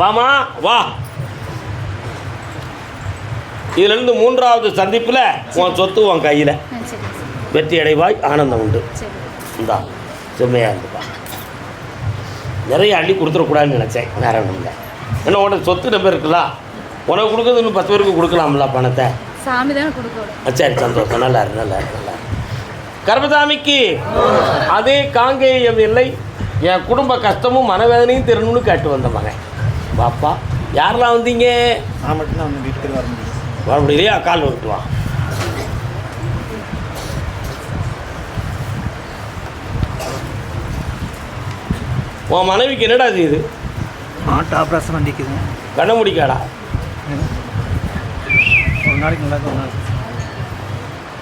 வாமா வா. இதிலிருந்து மூன்றாவது சந்திப்பில் உன் சொத்து உன் கையில். வெற்றி அடைவாய் ஆனந்தம் உண்டு. இந்தா செம்மையாக இருந்துப்பா. நிறைய அள்ளி கொடுத்துடக்கூடாதுன்னு நினச்சேன் வேற ஒன்றும் இல்லை ஏன்னா உனக்கு சொத்து நம்பர் இருக்குல்ல? உனக்கு கொடுக்குறது இன்னும் பத்து பேருக்கு கொடுக்கலாம்ல பணத்தை? சாமி தானே கொடுக்கணும் சரி சந்தோஷம். நல்லா இரு நல்லா இரு நல்லா. கர்மசாமிக்கு அதே காங்கேயம் இல்லை. என் குடும்ப கஷ்டமும் மனவேதனையும் திருணும்னு கேட்டு வந்த மகன். பாப்பா யாரெல்லாம் வந்தீங்க? நான் மட்டும்தான் வந்து வீட்டுக்கு வர முடியும் வர முடியலையா? கால் விட்டு வா. உன் மனைவிக்கு என்னடா செய்யுது? ஆட்டோ ஆப்ரேஷன் வண்டிக்குதுங்க கண்ண முடிக்காடா? ஒரு நாளைக்கு நல்லா ஒரு நாளைக்கு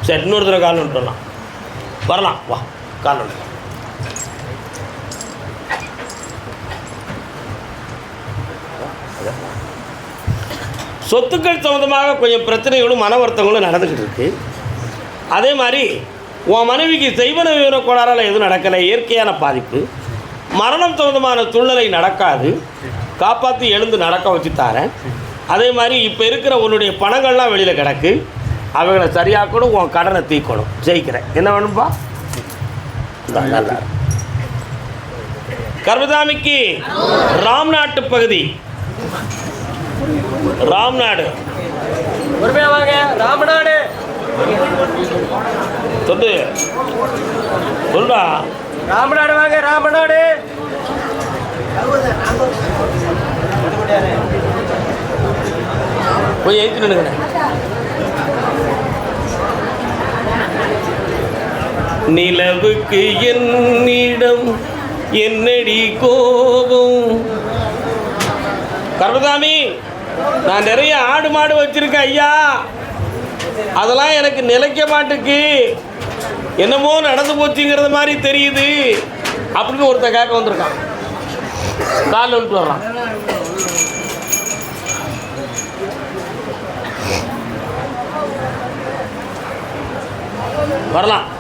சரி இன்னொரு தடவை கால் விட்டுலாம் வரலாம். வா. கால் விட்டு சொத்துக்கள் சம்மந்தமாக கொஞ்சம் பிரச்சனைகளும் மன வருத்தங்களும் நடந்துக்கிட்டு இருக்கு. அதே மாதிரி உன் மனைவிக்கு செய்வன விவர கோளாறால் எதுவும் நடக்கலை இயற்கையான பாதிப்பு. மரணம் சம்மந்தமான சூழ்நிலை நடக்காது. காப்பாற்றி எழுந்து நடக்க வச்சு தாரேன். அதே மாதிரி இப்போ இருக்கிற உன்னுடைய பணங்கள்லாம் வெளியில் கிடக்கு. அவைகளை சரியாக்கணும் உன் கடனை தீர்க்கணும் ஜெயிக்கிறேன். என்ன வேணும்பா? இந்தா, நல்லா இரு. ராம்நாட்டு பகுதி. ராம்நாடு. ராமநாடு. சொல்லு சொல்றா. ராமநாடு வாங்க ராமநாடு. போய் எழுத்து நினைக்கிறேன் நிலவுக்கு என்னிடம் என்னடி கோபம்? கர்மசாமி நான் நிறைய ஆடு மாடு வச்சுருக்கேன் ஐயா. அதெல்லாம் எனக்கு நிலைக்க மாட்டுக்கு. என்னமோ நடந்து போச்சுங்கிறது மாதிரி தெரியுது. அப்படின்னு ஒருத்தன் கேட்க வந்திருக்கான். காலில் விட்டு வர்றான். வரலாம்.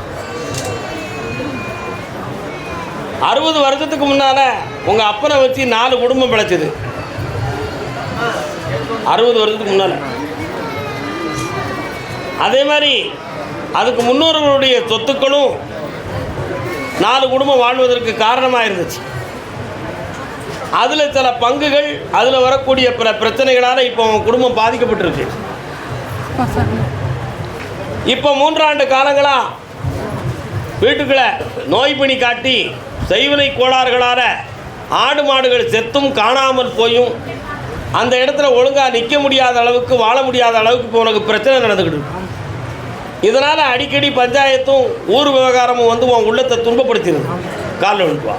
அறுபது வருஷத்துக்கு முன்னால் உங்கள் அப்பனை வச்சு நாலு குடும்பம் பிழைச்சிது. அறுபது வருஷத்துக்கு முன்னால். அதே மாதிரி அதுக்கு முன்னோர்களுடைய சொத்துக்களும் நாலு குடும்பம் வாழ்வதற்கு காரணமாக இருந்துச்சு அதில் சில பங்குகள் அதில் வரக்கூடிய பிற பிரச்சனைகளால் இப்போ குடும்பம் பாதிக்கப்பட்டிருக்கு. இப்போ மூன்றாண்டு காலங்களாக வீட்டுக்குள்ளே நோய் பணி காட்டி செய்வினை கோளாறுகளால் ஆடு மாடுகள் செத்தும் காணாமல் போயும் அந்த இடத்துல ஒழுங்காக நிற்க முடியாத அளவுக்கு வாழ முடியாத அளவுக்கு இப்போ உனக்கு பிரச்சனை நடந்துக்கிட்டு இதனால் அடிக்கடி பஞ்சாயத்தும் ஊர் விவகாரமும் வந்து உன் உள்ளத்தை துன்பப்படுத்திடுது. காலில் விழுப்பா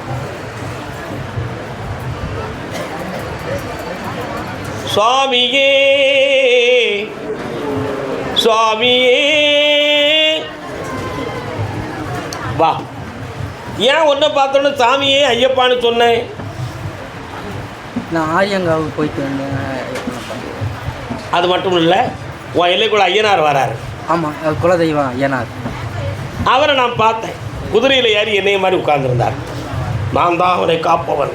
சுவாமியே சுவாமியே. வா. ஏன் ஒன்றை பார்த்தோன்னு சாமியே ஐயப்பான்னு சொன்னேன். நான் ஆரியங்காவுக்கு போயிட்டு வந்தேன். அது மட்டும் இல்லை உன் எல்லைக்குள்ள ஐயனார் வராரு. ஆமாம் குலதெய்வம் ஏனார் அவரை நான் பார்த்தேன். குதிரையில் ஏறி என்னைய மாதிரி உட்கார்ந்துருந்தார். நான் தான் அவரை காப்பவன்.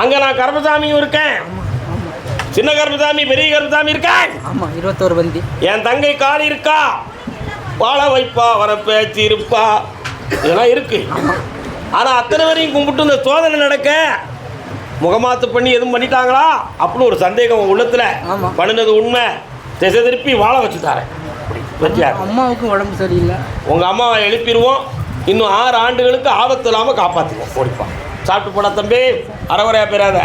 அங்கே நான் கருப்பசாமியும் இருக்கேன். சின்ன கருப்பசாமி பெரிய கருப்பசாமி இருக்கேன். ஆமாம் இருபத்தோரு பந்தி. என் தங்கை காளி இருக்கா? வாழ வைப்பா வர பேச்சு இருப்பா. இதெல்லாம் இருக்கு. ஆனால் அத்தனை பேரையும் கும்பிட்டு இந்த சோதனை நடக்க முகமாத்து பண்ணி எதுவும் பண்ணிட்டாங்களா? அப்படின்னு ஒரு சந்தேகம் உள்ளத்தில். பண்ணினது உண்மை. திசை திருப்பி வாழ வச்சு தரேன். அம்மாவுக்கும் உடம்பு சரியில்லை. உங்கள் அம்மாவை எழுப்பிடுவோம் இன்னும் ஆறு ஆண்டுகளுக்கு ஆபத்து இல்லாமல் காப்பாற்றுவோம் ஓடிப்பான் சாப்பிட்டு போடா தம்பி. அறவரையா பெறாத.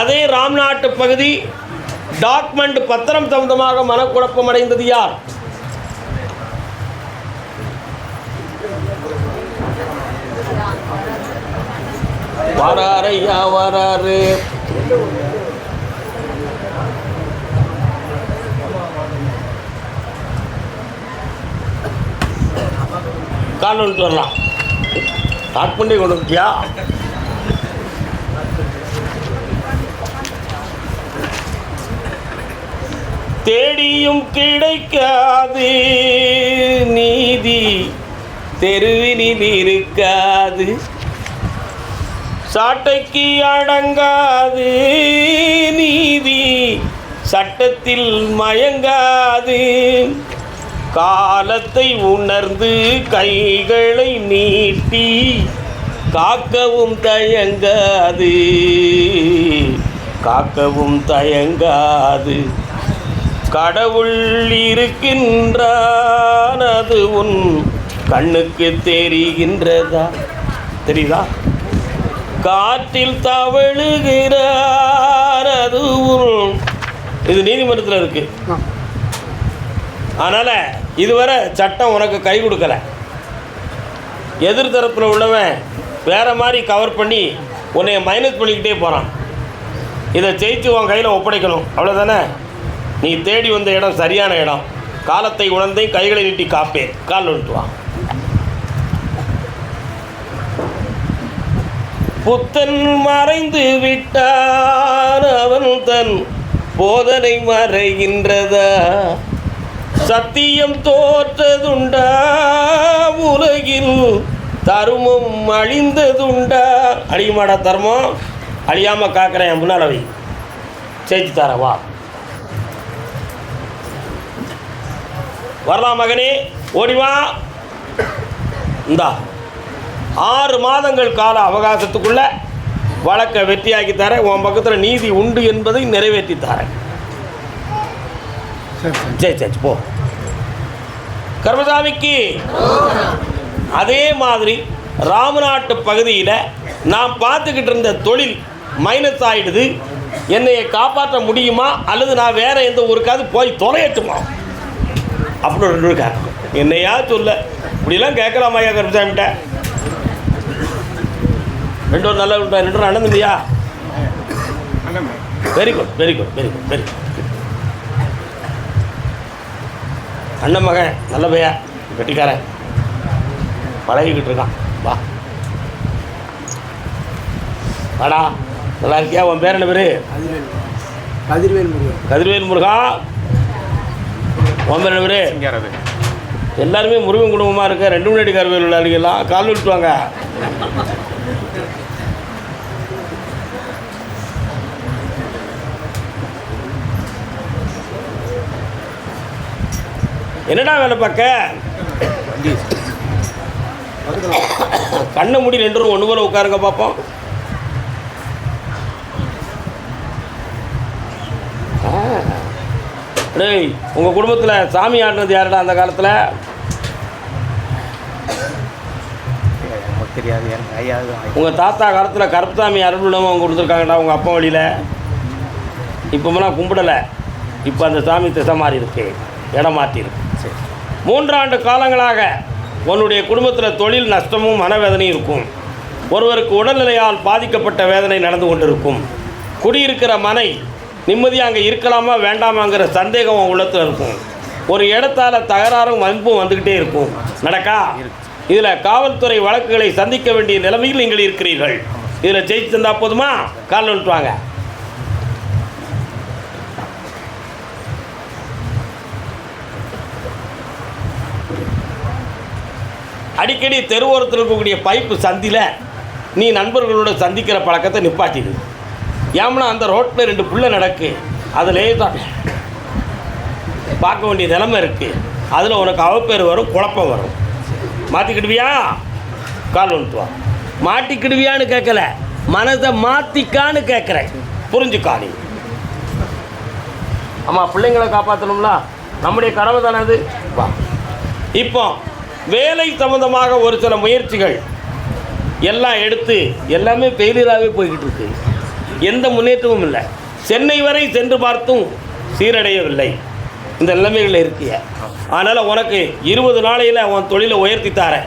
அதே ராம்நாட்டு பகுதி டாக்குமெண்ட் பத்திரம் சம்பந்தமாக மனக்குழப்பம் அடைந்தது யார்? வராரையா வராரு கொண்டு வரலாம். ஸ்டார்ட் பண்ணி கொண்டு தேடியும் கிடைக்காது. நீதி தெருவினில் இருக்காது. சாட்டைக்கு அடங்காது நீதி சட்டத்தில் மயங்காது. காலத்தை உணர்ந்து கைகளை நீட்டி காக்கவும் தயங்காது. காக்கவும் தயங்காது. கடவுள் இருக்கின்றான் அது உன் கண்ணுக்கு தெரிகின்றதா? தெரியுதா? காற்றில் தவழுகிறார் அது உன் இது நீதிமன்றத்தில் இருக்கு. அதனால் இதுவரை சட்டம் உனக்கு கை கொடுக்கல. எதிர்த்தரப்பில் உள்ளவன் வேற மாதிரி கவர் பண்ணி உன்னை மைனஸ் பண்ணிக்கிட்டே போகிறான் இதை ஜெயிச்சு உன் கையில் ஒப்படைக்கணும். அவ்வளோதானே நீ தேடி வந்த இடம் சரியான இடம். காலத்தை உணர்ந்தே கைகளை நீட்டி காப்பேன். கால் விட்டு புத்தன் மறைந்து விட்டான் அவன் தன் போதனை மறைகின்றதா? சத்தியம் தோற்றதுண்டா உலகில்? தருமம் அழிந்ததுண்டா? அழியுமாடா தர்மம்? அழியாமல் காக்கிறேன் என் முன்னால் வை தர வா. வரலாம் மகனே ஓடி வா. இந்தா. ஆறு மாதங்கள் கால அவகாசத்துக்குள்ள வழக்கை வெற்றியாக்கி தரேன். உன் பக்கத்தில் நீதி உண்டு என்பதை நிறைவேற்றி தரேன். சரி சரி. போ. கர்மசாமிக்கு அதே மாதிரி ராமநாட்டு பகுதியில் நான் பார்த்துக்கிட்டு இருந்த தொழில் மைனஸ் ஆயிடுது. என்னைய காப்பாற்ற முடியுமா? அல்லது நான் வேற எந்த ஊருக்காவது போய் தொலையட்டுமா? அப்படின்னு கேட்கணும் என்னையா சொல்ல? இப்படிலாம் கேட்கலாமா ஐயா கருப்பசாமிகிட்ட ரெண்டு ஒரு நல்ல ரெண்டு பேரும் அண்ணன் தம்பியா very good very good very good very good அண்ணன் மகன் நல்ல பையா கட்டிக்காரன். பழகிக்கிட்டு இருக்கான். வா. வாடா. நல்லா இருக்கியா? உன் பேர் என்ன பேர்? கதிர்வேல். முருகன் கதிர்வேல் முருகா. உன் பேர் என்ன பேர்? எல்லாருமே முருகன் குடும்பமாக இருக்க. ரெண்டு முன்னாடி கருவேல் விளையாடுகலாம் கால் விட்டுவாங்க என்னடா வேலை பார்க்க? கண்ணை மூடி ரெண்டு ஒன்று போல உட்காருங்க பார்ப்போம். டேய் உங்கள் குடும்பத்தில் சாமி ஆடினது யாருடா அந்த காலத்தில்? தெரியாது எனக்கு உங்கள் தாத்தா காலத்தில் கருப்புசாமி அருள்விடமும் அவங்க கொடுத்துருக்காங்கடா உங்கள் அப்பா வழியில். இப்போமெல்லாம் கும்பிடலை. இப்போ அந்த சாமி திசை மாறி இருக்கு. இடம் மாற்றி இருக்கு. சரி மூன்றாண்டு காலங்களாக உன்னுடைய குடும்பத்தில் தொழில் நஷ்டமும் மனவேதனையும் இருக்கும். ஒருவருக்கு உடல்நிலையால் பாதிக்கப்பட்ட வேதனை நடந்து கொண்டிருக்கும். குடியிருக்கிற மனை நிம்மதியாக அங்கே இருக்கலாமா வேண்டாமாங்கிற சந்தேகம் உன் உள்ளத்தில் இருக்கும். ஒரு இடத்தால் தகராறும் வன்பும் வந்துக்கிட்டே இருக்கும். நடக்கா? இதில் காவல்துறை வழக்குகளை சந்திக்க வேண்டிய நிலைமையில் நீங்கள் இருக்கிறீர்கள். இதில் ஜெயிச்சு தந்தால் போதுமா கால் வந்துட்டு அடிக்கடி தெருவோரத்தில் இருக்கக்கூடிய பைப்பு சந்தியில் நீ நண்பர்களோட சந்திக்கிற பழக்கத்தை நிப்பாட்டிடு. ஏம்னா அந்த ரோட்டில் ரெண்டு புள்ள நடக்கு. அதிலே தான் பார்க்க வேண்டிய நிலைமை இருக்குது அதில் உனக்கு அவப்பேர் வரும் குழப்பம் வரும். மாற்றிக்கிடுவியா கால் வந்துட்டுவா மாட்டிக்கிடுவியான்னு கேட்கல. மனதை மாற்றிக்கான்னு கேட்குறேன். புரிஞ்சுக்கா நீ. ஆமாம் பிள்ளைங்களை காப்பாற்றணும்ல நம்முடைய கடமை தானே அது? வா. இப்போ வேலை சம்பந்தமாக ஒரு சில முயற்சிகள் எல்லாம் எடுத்து எல்லாமே ஃபெயிலியராகவே போய்கிட்டு இருக்கு. எந்த முன்னேற்றமும் இல்லை. சென்னை வரை சென்று பார்த்தும் சீரடையவில்லை. இந்த நிலைமைகளில் இருக்கிய அதனால் உனக்கு இருபது நாளையில் உன் தொழிலை உயர்த்தி தாரேன்.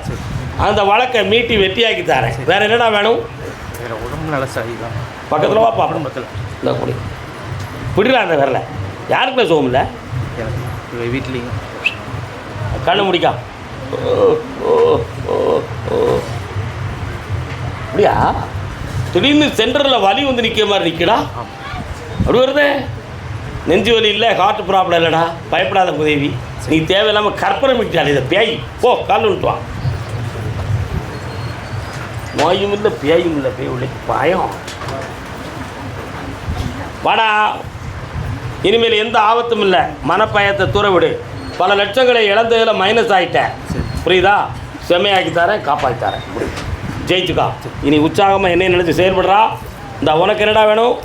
அந்த வழக்கை மீட்டி வெட்டியாக்கி தாரேன். வேற என்னடா வேணும்? உடம்பு நல்ல சரிதான். பக்கத்தில் வா குடும்பத்தில் இந்த குடி. பிடிடா அந்த விரல. யாருக்குள்ள சுகம் இல்லை? வீட்லேயும். கண்ணு முடிக்கா. அப்படியா? திடீர்னு சென்டரில் வலி வந்து நிற்கிற மாதிரி நிற்கடா அப்படி வருதே. நெஞ்சு வலி இல்லை ஹார்ட் ப்ராப்ளம் இல்லைடா. பயப்படாத உதவி நீ தேவையில்லாமல் கற்பனை மிட்டாள் இதை. பேய். போ கால் விட்டுவான் நோயும் இல்லை பேயும் இல்லை பேய் உள்ளே பயம். வாடா. இனிமேல் எந்த ஆபத்தும் இல்லை. மனப்பயத்தை தூர விடு. பல லட்சங்களை இழந்ததில் மைனஸ் ஆகிட்டேன் புரியுதா? செம்மையாக்கி தரேன் காப்பாற்றி தரேன். ஜெயிச்சுக்கா. இனி உற்சாகமாக என்ன நினச்சி செயல்படுறா. இந்த உனக்கு என்னடா வேணும்?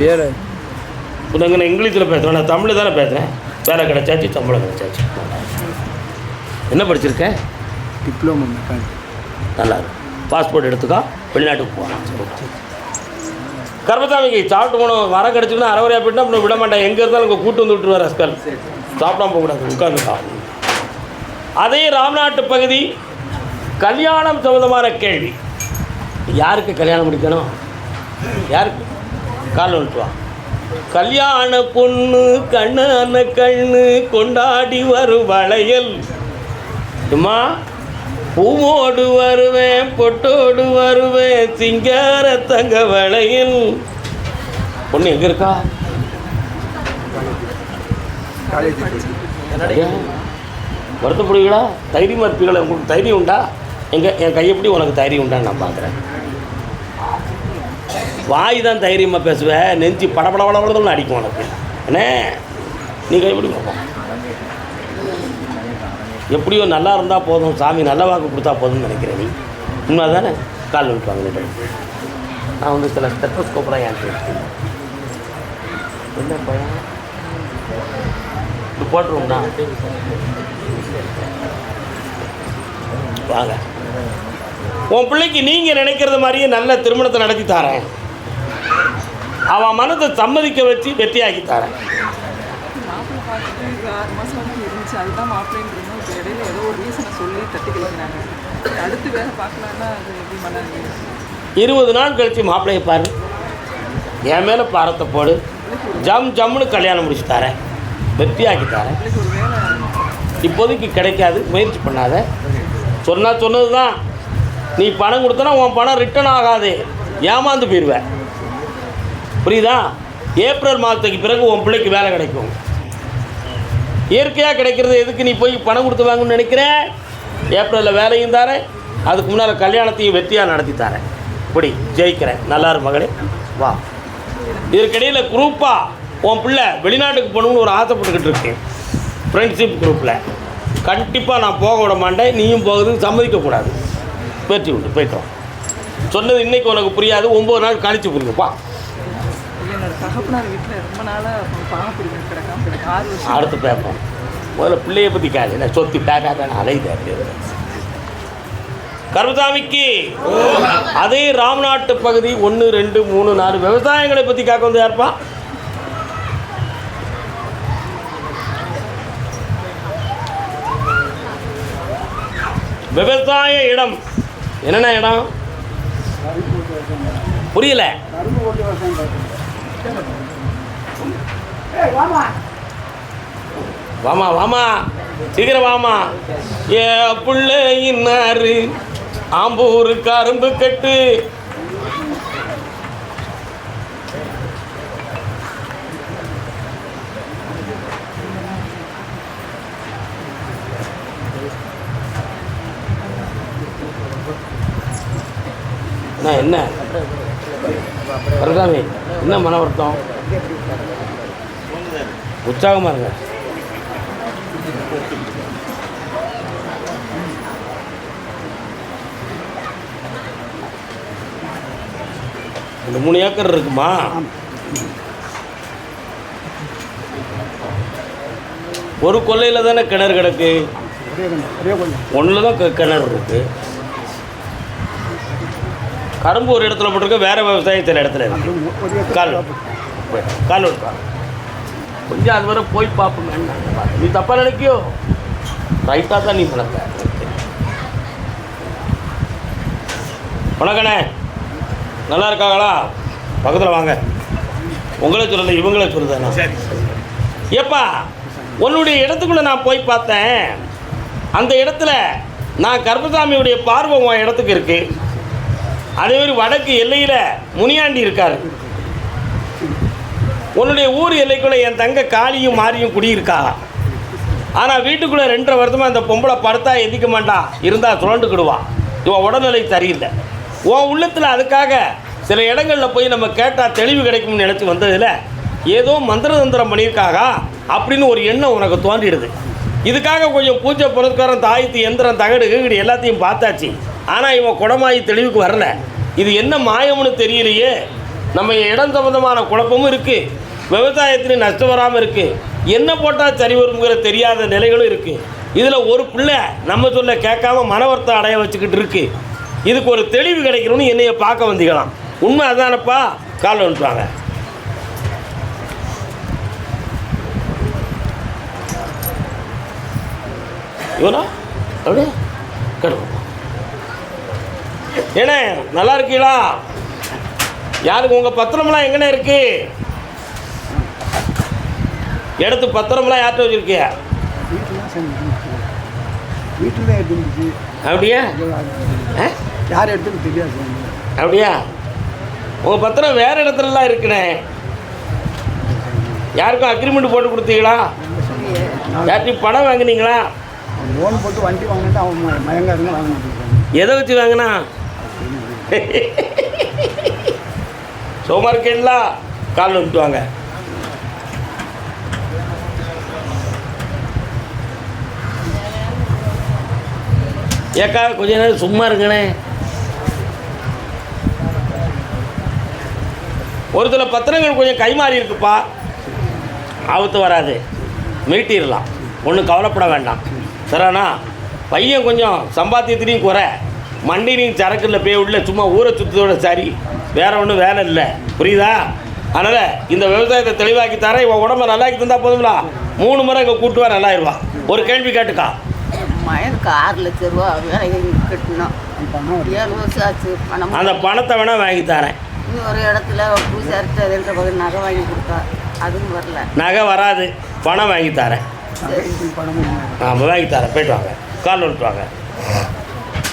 வேறு. உனக்கு நான் இங்கிலீஷில் பேசுகிறேன் நான் தமிழ் தானே பேசுகிறேன் வேலை கிடைச்சாச்சு சம்பளம் கிடைச்சாச்சு. என்ன படிச்சிருக்க? டிப்ளமோ நல்லா பாஸ்போர்ட் எடுத்துக்கா வெளிநாட்டுக்கு போகலாம் கர்மசாமிக்கு சாப்பிட்டு போகணும் வர கிடச்சிங்கன்னா அரைவரையாக போயிட்டு அப்படி விட மாட்டேன். எங்கே இருந்தாலும் இங்கே கூட்டு வந்து விட்டுருவார் அஸ்கல். சாப்பிடாம போகக்கூடாது உட்காந்துக்கா அதே ராம்நாட்டு பகுதி கல்யாணம் சம்பந்தமான கேள்வி. யாருக்கு கல்யாணம் முடிக்கணும்? யாருக்கு? கால் வந்துட்டு வா. கல்யாண பொண்ணு கண்ணான கண்ணு கொண்டாடி வரும் வளையல். அம்மா பூவோடு வருவேன் பொட்டோடு வருவேன் சிங்கார தங்க வளையல். பொண்ணு எங்கே இருக்கா? வருத்தப்படுவீங்களா? தைரியமாக இருப்பீங்களா? உங்களுக்கு தைரியம் உண்டா? எங்க என் கையப்படி உனக்கு தைரியம் உண்டான்னு நான் பார்க்குறேன் வாய் தான் தைரியமாக பேசுவேன் நெஞ்சு படபட படபடன்னு அடிக்கும் உனக்கு. என்ன நீ கைப்படி பார்ப்போம். எப்படியோ நல்லா இருந்தால் போதும் சாமி நல்ல வாக்கு கொடுத்தா போதும்னு நினைக்கிறேன் நீ. உண்மை தானே கால் விட்டுவாங்க நான் வந்து சில ஸ்டெட்டோஸ்கோப்லாம் ஏன் என்ன பையன்? இது வாங்க. உன் பிள்ளைக்கு நீங்கள் நினைக்கிறது மாதிரியே நல்ல திருமணத்தை நடத்தி தரேன். அவன் மனதை சம்மதிக்க வச்சு வெற்றியாக்கி தரேன். மாப்பிள்ளை பார்த்துட்டு ஆறு மாதம் இருந்துச்சு. அதுதான் மாப்பிள்ளைன்னு இடையில ஏதோ ஒரு ரீசனை சொல்லி தட்டி கழிக்கிறாங்க அடுத்து வேற பார்க்கலான்னா அது எப்படி மன இருபது நாள் கழித்து மாப்பிள்ளையை பாரு. என் மேலே பாரத்தை போடு. ஜம் ஜம்னு கல்யாணம் முடிச்சு தரேன். வெற்றியாக்கி தரேன். வேலை. இப்போதைக்கு கிடைக்காது. முயற்சி பண்ணாத. சொன்னா சொன்னது தான் நீ பணம் கொடுத்தனா உன் பணம் ரிட்டர்ன் ஆகாது. ஏமாந்து போயிடுவ புரியுதா? ஏப்ரல் மாதத்துக்கு பிறகு உன் பிள்ளைக்கு வேலை கிடைக்கும். இயற்கையாக கிடைக்கிறது எதுக்கு நீ போய் பணம் கொடுத்து வாங்கணும்னு நினைக்கிற? ஏப்ரலில் வேலையும் தரேன். அதுக்கு முன்னால் கல்யாணத்தையும் வெற்றியாக நடத்தி தரேன். இப்படி ஜெயிக்கிறேன். நல்லா இரு மகளே. வா. இதற்கிடையில் குரூப்பாக உன் பிள்ளை வெளிநாட்டுக்கு போகணும்னு ஒரு ஆசைப்பட்டுக்கிட்டு இருக்கேன் ஃப்ரெண்ட்ஷிப் குரூப்பில் கண்டிப்பாக நான் போக விட மாட்டேன். நீயும் போகிறதுக்கு சம்மதிக்கக்கூடாது பேச்சு உண்டு போய்ட்டோம் சொன்னது இன்றைக்கி உனக்கு புரியாது. ஒம்பது நாள் கழித்து புரியுதுப்பா தகப்பனார் வீட்டில் ரொம்ப நாளாக பாகப்பிரிவினை கிடக்காம கிடக்கு ஆறு வருஷம். அடுத்து பேப்போம். முதல்ல பிள்ளைய பற்றி காது என்ன சொத்தி பேக்காதான் அலையுது அப்படியே. கருமசாமிக்கு அதே ராம்நாட்டு பகுதி ஒன்று ரெண்டு மூணு நாலு விவசாயங்களை பற்றி காக்க வந்து யாருப்பா? விவசாய இடம். என்னென்ன இடம்? புரியல. வாமா வாமா. சீக்கிரம் வாமா. ஏ பிள்ளை இன்னாரு ஆம்பூர் கரும்பு கட்டு வருத்தம் உற்சாகமாக இருங்க. இந்த மூணு ஏக்கர் இருக்குமா? ஒரு கொல்லையில் தானே கிணறு கிடக்கு. ஒன்றில் தான் கிணறு இருக்கு. கரும்பு ஒரு இடத்துல போட்டிருக்க வேற விவசாயம் சில இடத்துல இருக்கு. கால். போய், கால் விட்டுப்பா கொஞ்சம் அது வரை போய் பார்ப்போம் நீ தப்பாக நினைக்கியோ? ரைட்டாக தான் நீ நினைப்ப வணக்கண்ணே. நல்லா இருக்காங்களா? பக்கத்தில் வாங்க. உங்களே சொல்லலை இவங்களே சொல்லுதாண்ணா ஏப்பா உன்னுடைய இடத்துக்குள்ளே நான் போய் பார்த்தேன். அந்த இடத்துல நான் கர்மசாமியுடைய பார்வை உன் இடத்துக்கு இருக்கு. அதே மாதிரி வடக்கு எல்லையில் முனியாண்டி இருக்காரு. உன்னுடைய ஊர் எல்லைக்குள்ளே என் தங்க காளியும் மாறியும் குடியிருக்கா? ஆனால் வீட்டுக்குள்ளே ரெண்டரை வருஷமாக அந்த பொம்பளை படுத்தா எதிக்க மாட்டா. இருந்தால் சுரண்டுக்கிடுவான் இவன் உடல்நிலை சரியில்லை. உன் உள்ளத்தில் அதுக்காக சில இடங்களில் போய் நம்ம கேட்டால் தெளிவு கிடைக்கும்னு நினச்சி வந்ததில் ஏதோ மந்திர தந்திரம் பண்ணியிருக்காகா? அப்படின்னு ஒரு எண்ணம் உனக்கு தோன்றிடுது. இதுக்காக கொஞ்சம் பூஜை புரஸ்காரம் தாயத்து எந்திரம் தகடு கிகடு எல்லாத்தையும் பார்த்தாச்சு. ஆனால் இவன் குடமாயி தெளிவுக்கு வரல. இது என்ன மாயம்னு தெரியலையே. நம்ம இடம் சம்பந்தமான குழப்பமும் இருக்குது விவசாயத்துலேயும் நஷ்டம் வராமல் இருக்குது என்ன போட்டால் சரி வருங்கிற தெரியாத நிலைகளும் இருக்குது இதில் ஒரு பிள்ளை நம்ம சொல்ல கேட்காம மனவர்த்தம் அடைய வச்சுக்கிட்டு இருக்குது இதுக்கு ஒரு தெளிவு கிடைக்கணும்னு என்னைய பார்க்க வந்திக்கலாம் உண்மை அதானப்பா? கால் வந்துட்டுவாங்க இவனா? அப்படியே கிடக்கும் ஏண்ணே நல்லா இருக்கீங்களா யாருக்கு உங்கள் பத்திரமெல்லாம் எங்கண்ணே இருக்குது இடத்து பத்திரம்லாம் யார்கிட்ட வச்சுருக்கிய? வீட்டில் தான் அப்படியா? யார் எடுத்துன்னு தெரியாது அப்படியா? உங்கள் பத்திரம் வேறு இடத்துலலாம் இருக்குண்ணே யாருக்கும் அக்ரிமெண்ட் போட்டு கொடுத்தீங்களா? யார்ட்டையும் பணம் வாங்குனீங்களா? லோன் போட்டு வண்டி வாங்கிட்டு அவன் வாங்க எதை வச்சு வாங்கினா? சோமா இருக்கீங்களா கால் விட்டு ஏக்கா கொஞ்ச நேரம் சும்மா இருங்கண்ணே. ஒரு சில பத்திரங்கள் கொஞ்சம் கைமாறி இருக்குப்பா. ஆபத்து வராது. மீட்டிடலாம். ஒன்றும் கவலைப்பட வேண்டாம். சரிண்ணா பையன் கொஞ்சம் சம்பாத்தியத்திலையும் குறை. மண்டிலையும் சரக்குல போய் உள்ள சும்மா ஊரை சுற்றத்தோட சரி. வேற ஒன்றும் வேலை இல்லை. புரியுதா? அதனால் இந்த விவசாயத்தை தெளிவாக்கி தரேன். இவன் உடம்ப நல்லாக்கி தந்தால் போதுங்களா மூணு முறை இங்கே கூட்டுவா நல்லாயிருவான் ஒரு கேள்வி கேட்டுக்கா. மயனுக்கு ஆறு லட்ச ரூபா கட்டணும். ஏழு வருஷம் ஆச்சு பணம் அந்த பணத்தை வேணால் வாங்கி தரேன். இன்னொரு இடத்துல பூசாரிட்ட ரெண்டு பக்கம் நகை வாங்கி கொடுத்தா அதுவும் வரல. நகை வராது பணம் வாங்கி தரேன். ஆமாம் வாங்கி தரேன். போயிட்டு வாங்க. கால் வந்துட்டு வாங்க.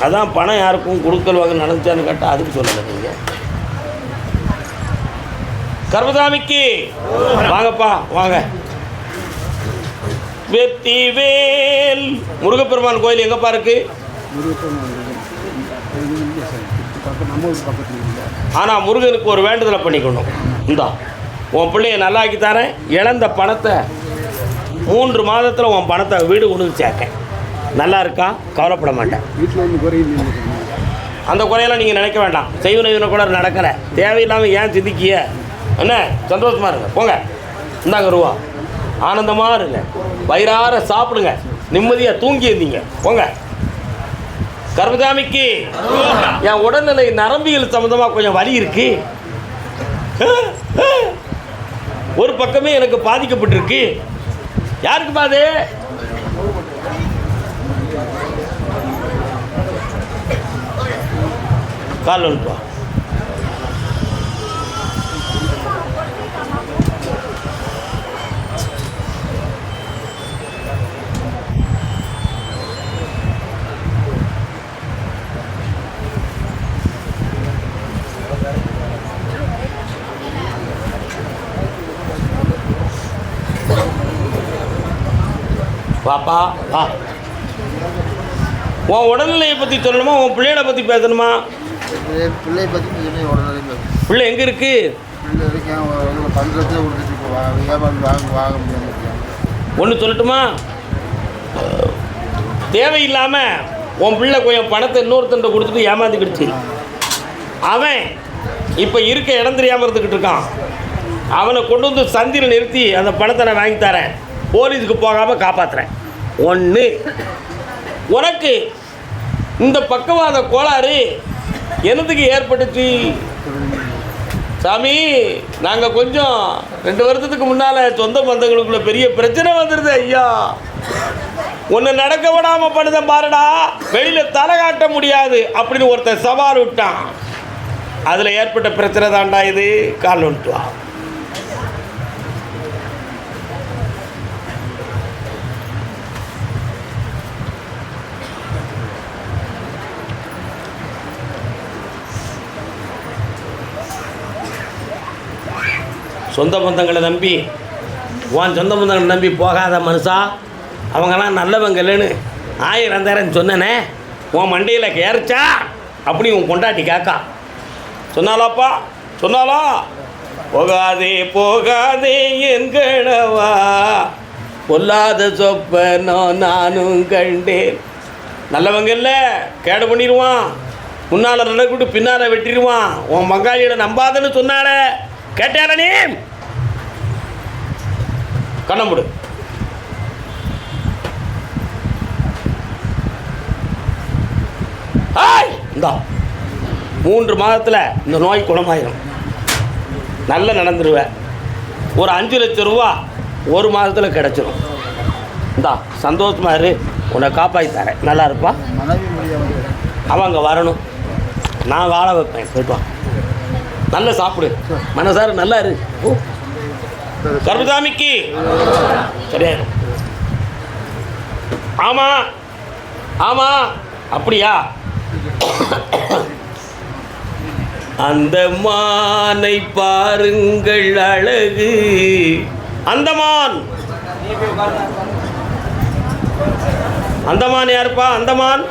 அதான் பணம் யாருக்கும் கொடுக்கல் வாங்க நடந்துச்சான்னு கேட்டால் அதுக்கு சொல்லலை நீங்கள் கர்மசாமிக்கு. வாங்கப்பா வாங்க. வெற்றிவேல். முருகப்பெருமான் கோயில் எங்கப்பா இருக்கு? ஆனால் முருகனுக்கு ஒரு வேண்டுதலை பண்ணிக்கணும். இந்தா உன் பிள்ளைய நல்லாக்கி தரேன். இழந்த பணத்தை மூன்று மாதத்தில் உன் பணத்தை வீடு கொண்டு சேர்க்கேன். நல்லா இருக்கா? கவலைப்பட மாட்டேன். அந்த குறையெல்லாம் நீங்கள் நினைக்க வேண்டாம். செய்வன இவனை கூட நடக்கலை. தேவையில்லாமல் ஏன் சிந்திக்கிய? என்ன? சந்தோஷமாக இருங்க. போங்க. இந்தாங்க ரூபா. ஆனந்தமாக இருங்க. வயிறார சாப்பிடுங்க. நிம்மதியாக தூங்கி இருந்தீங்க போங்க. கர்மசாமிக்கு என் உடல்நிலை நரம்பியல் சம்மந்தமாக கொஞ்சம் வலி இருக்கு. ஒரு பக்கமே எனக்கு பாதிக்கப்பட்டிருக்கு. யாருக்கு பாது கால் வந்துட்டு வா வாப்பா வா. உன் உடல்நிலையை பற்றி சொல்லணுமா? உன் பிள்ளைகளை பற்றி பேசணுமா? பிள்ளை பற்றி உடனே பிள்ளை எங்கே இருக்குது ஒன்று சொல்லட்டுமா? தேவையில்லாமல் உன் பிள்ளை கொஞ்சம் பணத்தை இன்னொருத்தன்ட்ட கொடுத்துட்டு ஏமாந்துக்கிடுச்சு அவன் இப்போ இருக்க இடம் தெரியாமல் இருந்துக்கிட்டு இருக்கான். அவனை கொண்டு வந்து சந்தியில் நிறுத்தி அந்த பணத்தை நான் வாங்கி தரேன். போலீஸுக்கு போகாமல் காப்பாற்றுறேன் ஒன்று உனக்கு இந்த பக்கவாத கோளாறு எனதுக்கு ஏற்பட்டுச்சு? சாமி நாங்கள் கொஞ்சம் ரெண்டு வருஷத்துக்கு முன்னால் சொந்த பந்தங்களுக்குள்ள பெரிய பிரச்சனை வந்துடுது ஐயா. ஒன்று நடக்க விடாமல் பண்ணுத பாருடா. வெளியில் தலை காட்ட முடியாது அப்படின்னு ஒருத்தன் சவால் விட்டான். அதில் ஏற்பட்ட பிரச்சனை தான்டா இது. கால் வந்துட்டு சொந்த பந்தங்களை நம்பி உன் சொந்த பந்தங்களை நம்பி போகாத மனுஷா? அவங்கெல்லாம் நல்லவங்கள்னு ஆயிரம் தரேன் சொன்னனே. உன் மண்டையில் கேரிச்சா அப்படி உன் கொண்டாட்டி கேட்கா சொன்னாலாப்பா சொன்னாலா போகாதே போகாதே என் கணவா பொல்லாத சொப்பனோ நானும் கண்டேன். நல்லவங்க இல்லை கேடு பண்ணிடுவான். முன்னால் நடக்கிட்டு பின்னால் வெட்டிடுவான். உன் பங்காளியோட நம்பாதன்னு சொன்னால கேட்டாரனே கண்ண முடு ஆய் இந்தா. மூன்று மாதத்தில் இந்த நோய் குணமாயிரும். நல்லா நடந்துருவேன் ஒரு அஞ்சு லட்சம் ரூபா ஒரு மாதத்தில் கிடச்சிரும். இந்தா சந்தோஷமா இரு. உன்னை காப்பாற்றி தரேன். நல்லா இருப்பா? அவன் அங்கே வரணும். நான் வாழ வைப்பேன். போயிட்டு வா. நல்லா சாப்பிடு. மனசார் நல்லா இரு. ஓ கருபுசாமிக்கு சரியாயிரும். ஆமாம் ஆமாம் அப்படியா? அந்த மானை பாருங்கள் அழகு. அந்தமான் அந்தமான் யாருப்பா? அந்தமான்